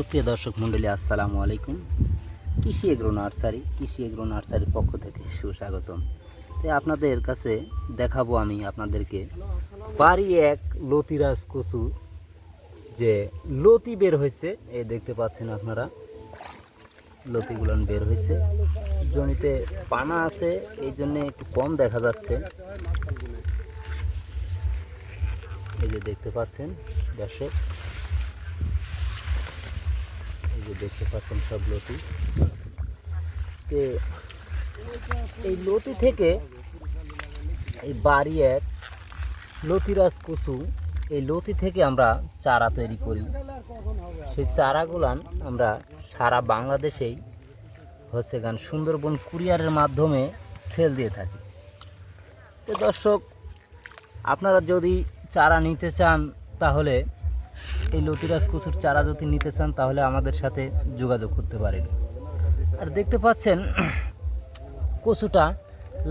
সুপ্রিয় দর্শক মণ্ডলী, আসসালামু আলাইকুম। কৃষি এগ্রো নার্সারি, কৃষি এগ্রো নার্সারির পক্ষ থেকে সুস্বাগতম। তো আপনাদের কাছে দেখাবো আমি আপনাদেরকে বাড়ি এক লতিরাজ কচু, যে লতি বের হয়েছে। এই দেখতে পাচ্ছেন আপনারা, লতিগুলো বের হয়েছে। জমিতে পানা আছে, এই জন্য একটু কম দেখা যাচ্ছে। এই যে দেখতে পাচ্ছেন, দর্শক। যে দেখতে পাচ্ছেন সব লতি। তে এই লতি থেকে এই বাড়ি এক লতিরাজ কচু এই লতি থেকে আমরা চারা তৈরি করি। সেই চারাগুলান আমরা সারা বাংলাদেশেই হচ্ছে গান সুন্দরবন কুরিয়ারের মাধ্যমে সেল দিয়ে থাকি। তো দর্শক, আপনারা যদি চারা নিতে চান তাহলে এই লতিরাজ কচুর চারা যদি নিতে চান, তাহলে আমাদের সাথে যোগাযোগ করতে পারেন। আর দেখতে পাচ্ছেন, কচুটা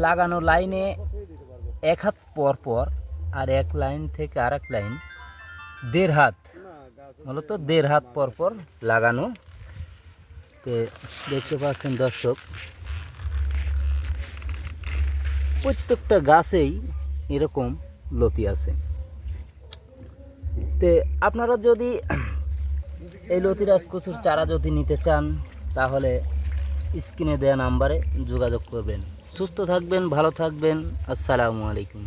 লাগানো লাইনে এক হাত পর পর আর এক লাইন থেকে আর এক লাইন দেড় হাত, মূলত দেড় হাত পর পর লাগানো। তো দেখতে পাচ্ছেন দর্শক, প্রত্যেকটা গাছেই এরকম লতি আছে। তে আপনারা যদি এই লতিরাজ কচুর চারা যদি নিতে চান, তাহলে স্ক্রিনে দেওয়া নাম্বারে যোগাযোগ করবেন। সুস্থ থাকবেন, ভালো থাকবেন। আসসালামু আলাইকুম।